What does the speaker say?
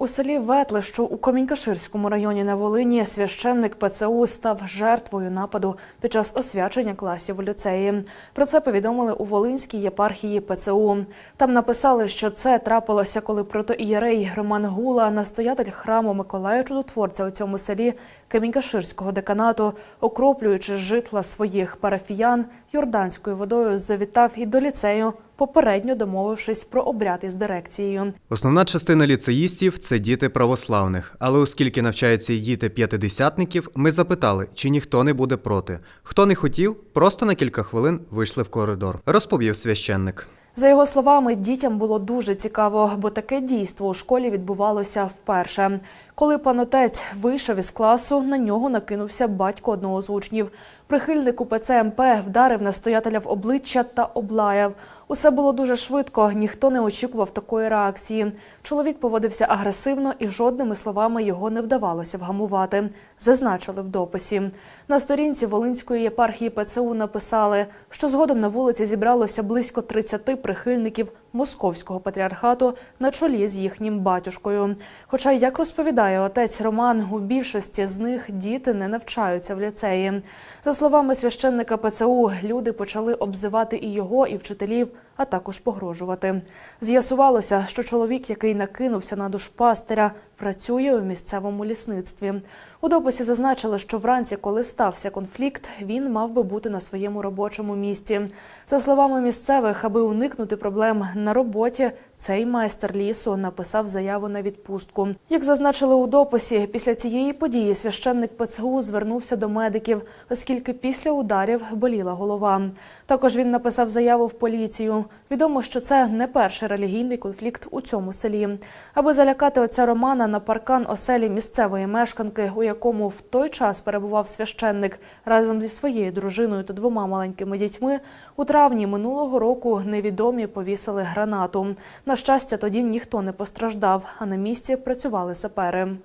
У селі Ветле, що у Комінькаширському районі на Волині, священник ПЦУ став жертвою нападу під час освячення класів у ліцеї. Про це повідомили у Волинській єпархії ПЦУ. Там написали, що це трапилося, коли протоієрей Роман Гула, настоятель храму Миколая Чудотворця у цьому селі Камінькаширського деканату, окроплюючи житла своїх парафіян йорданською водою, завітав і до ліцею, попередньо домовившись про обряд із дирекцією. Основна частина ліцеїстів це діти православних. Але оскільки навчаються діти п'ятидесятників, ми запитали, чи ніхто не буде проти. Хто не хотів, просто на кілька хвилин вийшли в коридор, розповів священник. За його словами, дітям було дуже цікаво, бо таке дійство у школі відбувалося вперше. Коли пан отець вийшов із класу, на нього накинувся батько одного з учнів. Прихильник УПЦ МП вдарив настоятеля в обличчя та облаяв. Усе було дуже швидко, ніхто не очікував такої реакції. Чоловік поводився агресивно і жодними словами його не вдавалося вгамувати. Зазначили в дописі. На сторінці Волинської єпархії ПЦУ написали, що згодом на вулиці зібралося близько 30 прихильників московського патріархату на чолі з їхнім батюшкою. Хоча, як розповідає отець Роман, у більшості з них діти не навчаються в ліцеї. За словами священника ПЦУ, люди почали обзивати і його, і вчителів, а також погрожувати. З'ясувалося, що чоловік, який накинувся на душпастера, працює у місцевому лісництві. У дописі зазначили, що вранці, коли стався конфлікт, він мав би бути на своєму робочому місці. За словами місцевих, аби уникнути проблем на роботі, цей майстер лісу написав заяву на відпустку. Як зазначили у дописі, після цієї події священник ПЦУ звернувся до медиків, оскільки після ударів боліла голова. Також він написав заяву в поліцію. Відомо, що це не перший релігійний конфлікт у цьому селі. Аби залякати отця Романа на паркан оселі місцевої мешканки, у якому в той час перебував священник разом зі своєю дружиною та двома маленькими дітьми, у травні минулого року невідомі повісили гранату. На щастя, тоді ніхто не постраждав, а на місці працювали сапери.